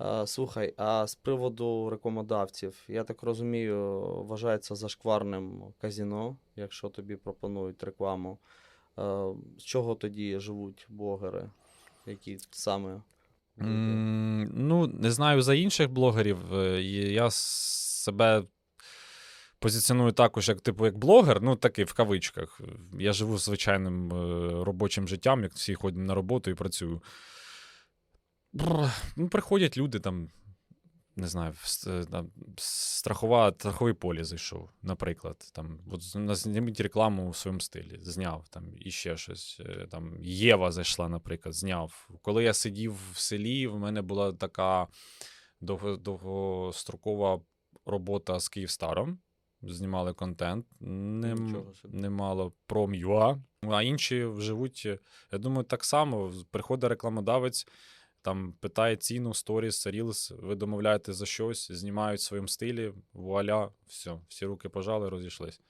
Е, Слухай, а з приводу рекламодавців, я так розумію, вважається зашкварним казіно, якщо тобі пропонують рекламу. Е, З чого тоді живуть блогери? Які саме? М, Ну, не знаю за інших блогерів. е, Я себе позиціоную також як типу як блогер, ну такий в кавичках. Я живу звичайним робочим життям, як всі ходимо на роботу і працюю. Ну, приходять люди там. Не знаю, е, там, страхова, страховий полі зайшов, наприклад. Там, от зніміть рекламу у своєму стилі, зняв там і ще щось. е, Там Єва зайшла, наприклад, зняв. Коли я сидів в селі, в мене була така довго, довгострокова робота з Київстаром. Знімали контент. Нем, Нічого собі. немало А інші живуть, я думаю, так само. Приходить рекламодавець, там питає ціну, сторіс, рілс, ви домовляєте за щось, знімають в своєму стилі, вуаля, все, всі руки пожали, розійшлись.